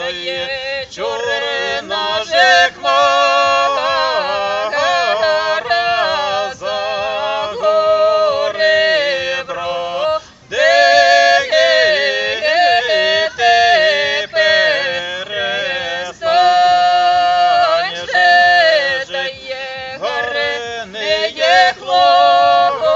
падає, чорна же хмара за гори бро, де ти перестанеш, де не є хлопець.